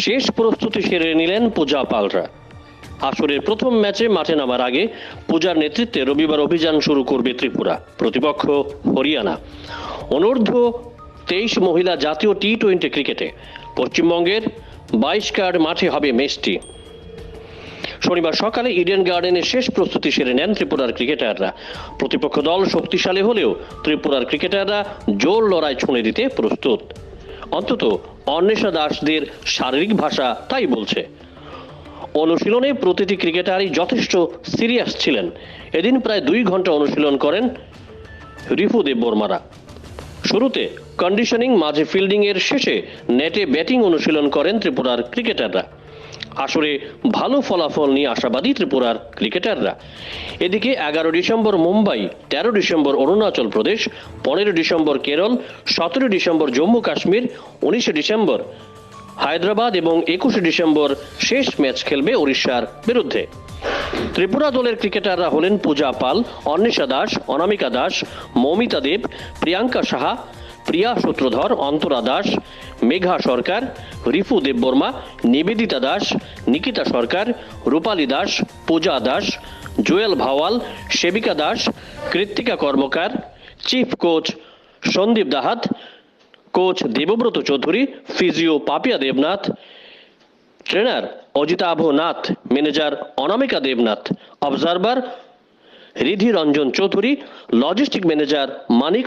শেষ প্রস্তুতি সেরে নিলেন পূজা পালরা। আসরের প্রথম ম্যাচে মাঠে নামার আগে পূজার নেতৃত্বে রবিবার অভিযান শুরু করবে ত্রিপুরা, প্রতিপক্ষ হরিয়ানা। অনূর্ধ্ব তেইশ মহিলা জাতীয় টি টোয়েন্টি ক্রিকেটে, পশ্চিমবঙ্গের বাইশ কার্ড মাঠে হবে ম্যাচটি। শনিবার সকালে ইডেন গার্ডেনে শেষ প্রস্তুতি সেরে নেন ত্রিপুরার ক্রিকেটাররা। প্রতিপক্ষ দল শক্তিশালী হলেও ত্রিপুরার ক্রিকেটাররা জোর লড়াই ছুঁড়ে দিতে প্রস্তুত। অন্তত অন্বেষা দাসদের শারীরিক ভাষা তাই বলছে। অনুশীলনে প্রতিটি ক্রিকেটারই যথেষ্ট সিরিয়াস ছিলেন। এদিন প্রায় দুই ঘণ্টা অনুশীলন করেন রিফু দেববর্মারা। শুরুতে কন্ডিশনিং মাঝে ফিল্ডিংয়ের শেষে নেটে ব্যাটিং অনুশীলন করেন ত্রিপুরার ক্রিকেটাররা। আসরে ভালো ফলাফল নিয়ে আশাবাদী ত্রিপুরার ক্রিকেটাররা। এদিকে এগারো ডিসেম্বর মুম্বাই, তেরো ডিসেম্বর অরুণাচল প্রদেশ, পনেরো ডিসেম্বর কেরল, সতেরো ডিসেম্বর জম্মু কাশ্মীর, উনিশে ডিসেম্বর হায়দ্রাবাদ এবং একুশে ডিসেম্বর শেষ ম্যাচ খেলবে ওড়িশার বিরুদ্ধে। ত্রিপুরা দলের ক্রিকেটাররা হলেন Puja Pal, Anwesha Das, Anamika Das, Moumita Deb, Priyanka Saha Priya Sutradhar Antara Das, Megha Sarkar, Rifu Debbarma, Nibedita Das, Nikita Sarkar, Rupali Das, Puja Das, Juel Bhowal, Sebika Das, Krittika Karmakar, chief coach Sandip Dahat, coach Debabrata Chowdhury, physio Papiya Debnath, trainer Ajitabh Nath, manager Anamika Debnath, observer Ridhi Ranjan Chowdhury, logistic manager Manik